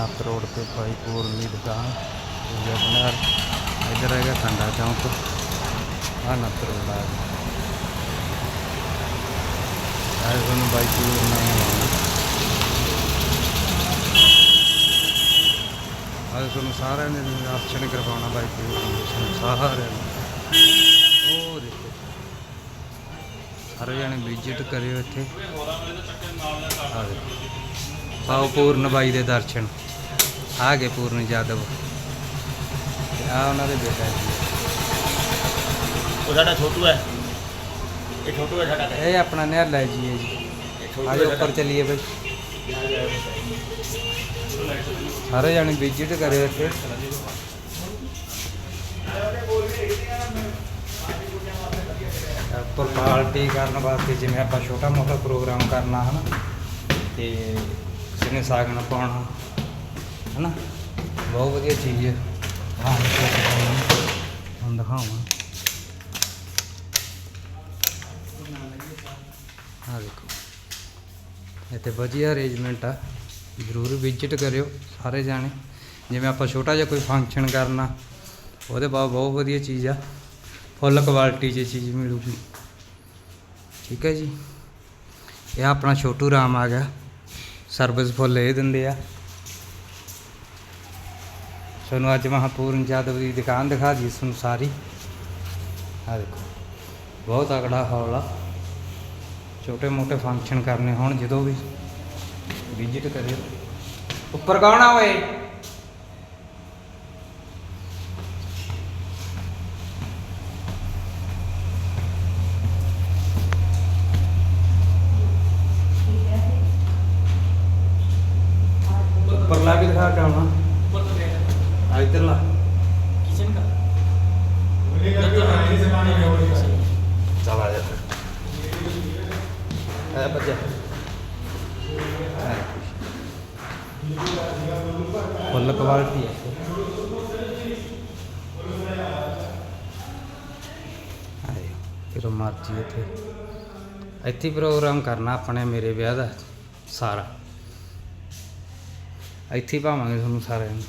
ਨੱਤ road ਤੇ ਭਾਈ ਪੂਰਨ ਦੀ ਦੁਕਾਨ ਜਗਨਰ। ਇੱਧਰ ਹੈਗਾ ਖੰਡਾ ਚੌਂਕ। ਆ ਨੱਤ ਰੋਡ ਆ ਗਿਆ ਤੁਹਾਨੂੰ ਬਾਈ ਪੂਰਨ ਨਾਲ ਮਿਲਾਉਣਾ ਤੁਹਾਨੂੰ ਸਾਰਿਆਂ ਨੇ ਦਰਸ਼ਨ ਕਰਵਾਉਣਾ ਬਾਈ ਪੂਰਨ ਤੁਹਾਨੂੰ ਸਾਰਿਆਂ ਨੂੰ। ਉਹ ਦੇਖੋ। ਸਾਰੇ ਜਣੇ ਵਿਜ਼ਿਟ ਕਰਿਓ ਇੱਥੇ। ਆ ਦੇਖੋ। ਆਓ ਪੂਰਨ ਬਾਈ ਦੇ ਦਰਸ਼ਨ। ਆ ਗਏ ਪੂਰਨ ਜਾਦਵ ਆ ਉਹਨਾਂ ਦੇ ਬੇਟਾ ਜੀ। ਉਹ ਸਾਡਾ ਛੋਟੂ ਹੈ। ਇਹ ਛੋਟੂ ਹੈ ਸਾਡਾ ਇਹ ਆਪਣਾ ਨਿਹਾਲਾ ਜੀ ਹੈ ਜੀ। ਇਹ ਛੋਟੂ ਆਜੋ ਉੱਪਰ ਚੱਲੀਏ ਬਈ। ਸਾਰੇ ਜਾਣੇ ਵਿਜ਼ਿਟ ਕਰਿਓ ਇੱਥੇ। ਉੱਪਰ ਪਾਰਟੀ ਕਰਨ ਵਾਸਤੇ ਜਿਵੇਂ ਆਪਾਂ ਛੋਟਾ ਮੋਟਾ ਪ੍ਰੋਗਰਾਮ ਕਰਨਾ ਹਨਾ। ਤੇ ਕਿਸੇ ਨੇ ਸਾਗਣ ਪਾਉਣਾ। ਹਨਾ? ਬਹੁਤ ਵਧੀਆ ਚੀਜ਼ ਹੈ ਆਹ ਹੁਣ ਦਿਖਾਵਾਂ। ਆ ਦੇਖੋ। ਇੱਥੇ ਵਧੀਆ ਅਰੇਂਜਮੈਂਟ ਆ। ਜ਼ਰੂਰ ਵਿਜ਼ਿਟ ਕਰਿਓ ਸਾਰੇ ਜਾਣੇ। ਜਿਵੇਂ ਆਪਾਂ ਛੋਟਾ ਜਿਹਾ ਕੋਈ ਫੰਕਸ਼ਨ ਕਰਨਾ, ਉਹਦੇ ਬਾਅਦ ਬਹੁਤ ਵਧੀਆ ਚੀਜ਼ ਆ। ਫੁੱਲ ਕੁਆਲਿਟੀ 'ਚ ਚੀਜ਼ ਮਿਲੂਗੀ। ਠੀਕ ਹੈ ਜੀ। ਇਹ ਆਪਣਾ ਛੋਟੂ ਰਾਮ ਆ ਗਿਆ। ਸਰਵਿਸ ਫੁੱਲ ਇਹ ਦਿੰਦੇ ਆ। ਤੁਹਾਨੂੰ ਅੱਜ ਮਹਾਪੂਰਨ ਜਾਦਵ ਦੀ ਦੁਕਾਨ ਦਿਖਾ ਦਈਏ ਤੁਹਾਨੂੰ ਸਾਰੀ। ਆ ਦੇਖੋ, ਬਹੁਤ ਅਗੜਾ ਹਾਲ ਆ। ਛੋਟੇ ਮੋਟੇ ਫੰਕਸ਼ਨ ਕਰਨੇ ਹੋਣ, ਜਦੋਂ ਵੀ। ਵਿਜ਼ਿਟ ਕਰਿਓ। ਉੱਪਰ ਕੌਣ ਆ ਓਏ? ਵੀ ਦਿਖਾ ਕੇ ਆਉਣਾ ਆ ਇੱਧਰਲਾ किचन का ਚਲ ਆ ਜਾ ਆ ਬੱਜਾ ਫੁੱਲ ਕੁਆਲਿਟੀ ਹੈ ਆਏ ਫਿਰ ਮਰਜੀ ਇੱਥੇ ਇੱਥੇ ਪ੍ਰੋਗਰਾਮ ਕਰਨਾ ਆਪਣੇ ਮੇਰੇ ਵਿਆਹ ਦਾ ਸਾਰਾ ਇੱਥੇ ਹੀ ਭਾਵਾਂਗੇ ਤੁਹਾਨੂੰ ਸਾਰਿਆਂ ਨੂੰ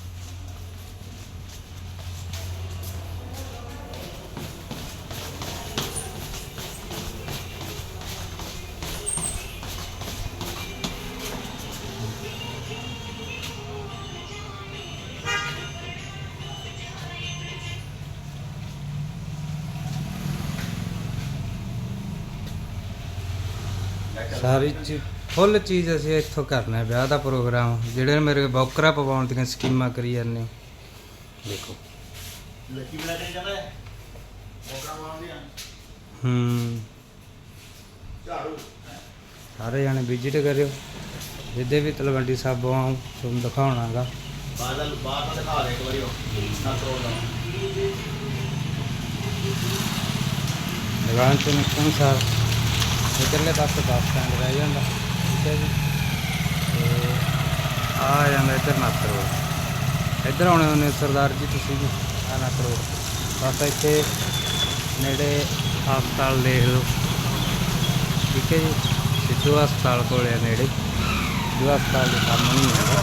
ਸਾਰੀ ਚੀ ਫੁੱਲ ਚੀਜ਼ ਅਸੀਂ ਇੱਥੋਂ ਕਰਨਾ ਹੈ ਵਿਆਹ ਦਾ ਪ੍ਰੋਗਰਾਮ ਜਿਹੜੇ ਮੇਰੇ ਬੌਕਰਾ ਪਵਾਉਣ ਦੀਆਂ ਸਕੀਮਾਂ ਕਰੀ ਜਾਂਦੇ। ਹੋ ਦੇਖੋ। ਲੱਕੀ ਬਣਾ ਕੇ ਜਾਣਾ ਹੈ ਬੌਕਰਾ ਪਾਉਂਦੇ ਆ ਹੂੰ। ਝਾੜੂ। ਸਾਰੇ ਜਾਣੇ ਵਿਜ਼ਿਟ ਕਰਿਓ। ਜਿੱਦੇ ਵੀ ਤਲਵੰਡੀ ਸਾਬੋ ਆਉਂ ਤੁਹਾਨੂੰ ਦਿਖਾਉਣਾਗਾ ਬਾਦਲ ਬਾਹਰ ਦਿਖਾ ਦੇ ਇੱਕ ਵਾਰੀ ਉਹ। ਨਾ ਤੋੜ ਦਾ ਦੁਕਾਨ ਤੋਂ ਨਿਕਲਣ ਇਕੱਲੇ ਪਾਸੇ ਬੱਸ ਸਟੈਂਡ ਰਹਿ ਜਾਂਦਾ। ਠੀਕ ਹੈ ਜੀ। ਤੇ ਆ ਜਾਂਦਾ ਇੱਧਰ ਨੱਤ ਰੋਡ। ਇੱਧਰ ਆਉਣੇ ਹੁੰਦੇ ਸਰਦਾਰ ਜੀ ਤੁਸੀਂ ਵੀ, ਆ ਨੱਤ ਰੋਡ। ਬਸ ਇੱਥੇ ਨੇੜੇ ਹਸਪਤਾਲ ਦੇਖ ਲਓ। ਠੀਕ ਹੈ ਜੀ, ਸਿੱਧੂ ਹਸਪਤਾਲ ਕੋਲੇ ਆ ਨੇੜੇ। ਸਿੱਧੂ ਹਸਪਤਾਲ ਦੇ ਸਾਹਮਣੇ ਹੀ ਹੈਗਾ।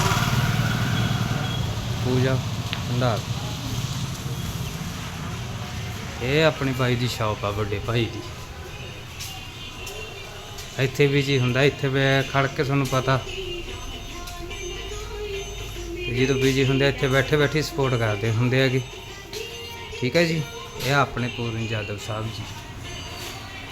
ਪੂਜਾ, ਭੰਡਾਰ। ਇਹ ਆਪਣੀ ਭਾਈ ਦੀ ਸ਼ਾਪ ਆ ਵੱਡੇ ਭਾਈ ਦੀ। ਇੱਥੇ ਵੀ ਜੀ ਹੁੰਦਾ, ਇੱਥੇ ਵੀ ਖੜ ਕੇ ਤੁਹਾਨੂੰ ਪਤਾ। ਜਦੋਂ ਬੀਜੀ ਹੁੰਦੇ ਇੱਥੇ ਬੈਠੇ ਬੈਠੇ ਸਪੋਰਟ ਕਰਦੇ ਹੁੰਦੇ ਹੈਗੇ। ਠੀਕ ਹੈ ਜੀ, ਇਹ ਆਪਣੇ ਪੂਰਨ ਜਾਦਵ ਸਾਹਿਬ ਜੀ।